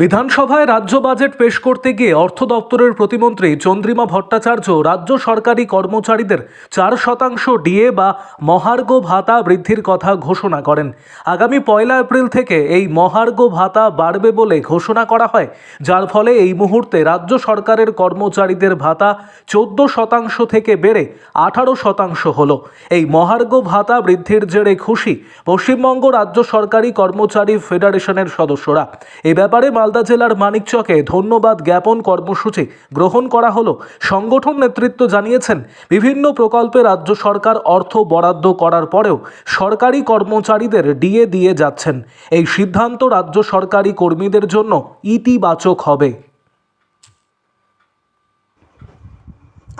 বিধানসভায় রাজ্য বাজেট পেশ করতে গিয়ে অর্থ দপ্তরের প্রতিমন্ত্রী চন্দ্রিমা ভট্টাচার্য রাজ্য সরকারি কর্মচারীদের চার শতাংশ ডিএ বা মহার্ঘ ভাতা বৃদ্ধির কথা ঘোষণা করেন। আগামী পয়লা এপ্রিল থেকে এই মহার্ঘ ভাতা বাড়বে বলে ঘোষণা করা হয়, যার ফলে এই মুহূর্তে রাজ্য সরকারের কর্মচারীদের ভাতা চোদ্দ শতাংশ থেকে বেড়ে আঠারো শতাংশ হল। এই মহার্ঘ ভাতা বৃদ্ধির জেরে খুশি পশ্চিমবঙ্গ রাজ্য সরকারি কর্মচারী ফেডারেশনের সদস্যরা। এ ব্যাপারে মালদা জেলার মানিকচকে ধন্যবাদ জ্ঞাপন কর্মসূচি গ্রহণ করা হলো। সংগঠন নেতৃত্ব জানিয়েছেন বিভিন্ন প্রকল্পে রাজ্য সরকার অর্থ বরাদ্দ করার পরেও সরকারি কর্মচারীদের ডিএ দিয়ে যাচ্ছেন। এই সিদ্ধান্ত রাজ্য সরকারি কর্মীদের জন্য ইতিবাচক হবে।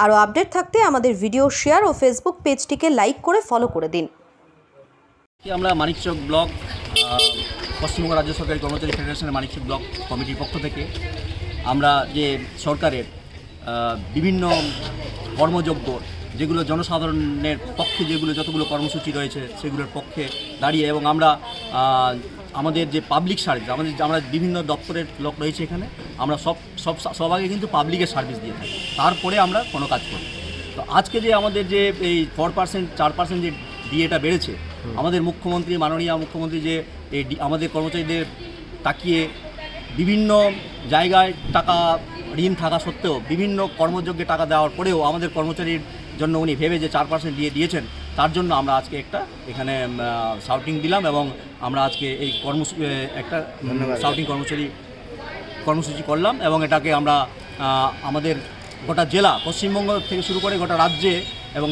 আরও আপডেট থাকতে আমাদের ভিডিও শেয়ার ও ফেসবুক পেজটিকে লাইক করে ফলো করে দিন। আমরা মানিকচক ব্লক পশ্চিমবঙ্গ রাজ্য সরকারি কর্মচারী ফেডারেশনের মানিকচক ব্লক কমিটির পক্ষ থেকে আমরা যে সরকারের বিভিন্ন কর্মযোগ্য যেগুলো জনসাধারণের পক্ষে যেগুলো যতগুলো কর্মসূচি রয়েছে সেগুলোর পক্ষে দাঁড়িয়ে এবং আমরা আমাদের যে পাবলিক সার্ভিস আমাদের আমরা বিভিন্ন দপ্তরের লোক রয়েছে এখানে, আমরা সব সব সব আগে কিন্তু পাবলিকের সার্ভিস দিয়ে থাকি। তারপরে আমরা কোনো কাজ করি তো আজকে যে আমাদের যে এই ফোর পার্সেন্ট চার পার্সেন্ট যে ডিএটা বেড়েছে আমাদের মুখ্যমন্ত্রী মাননীয় মুখ্যমন্ত্রী যে আমাদের কর্মচারীদের তাকিয়ে বিভিন্ন জায়গায় টাকা ঋণ থাকা সত্ত্বেও বিভিন্ন কর্মযোগ্যে টাকা দেওয়ার পরেও আমাদের কর্মচারীর জন্য উনি ভেবে যে চার পার্সেন্ট দিয়ে দিয়েছেন তার জন্য আমরা আজকে একটা এখানে শাউটিং দিলাম এবং আমরা আজকে এই কর্মসূচি একটা শাউটিং কর্মচারী কর্মসূচি করলাম এবং এটাকে আমরা আমাদের গোটা জেলা পশ্চিমবঙ্গ থেকে শুরু করে গোটা রাজ্যে এবং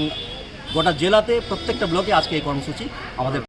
গোটা জেলাতে প্রত্যেকটা ব্লকে আজকে এই কর্মসূচি আমাদের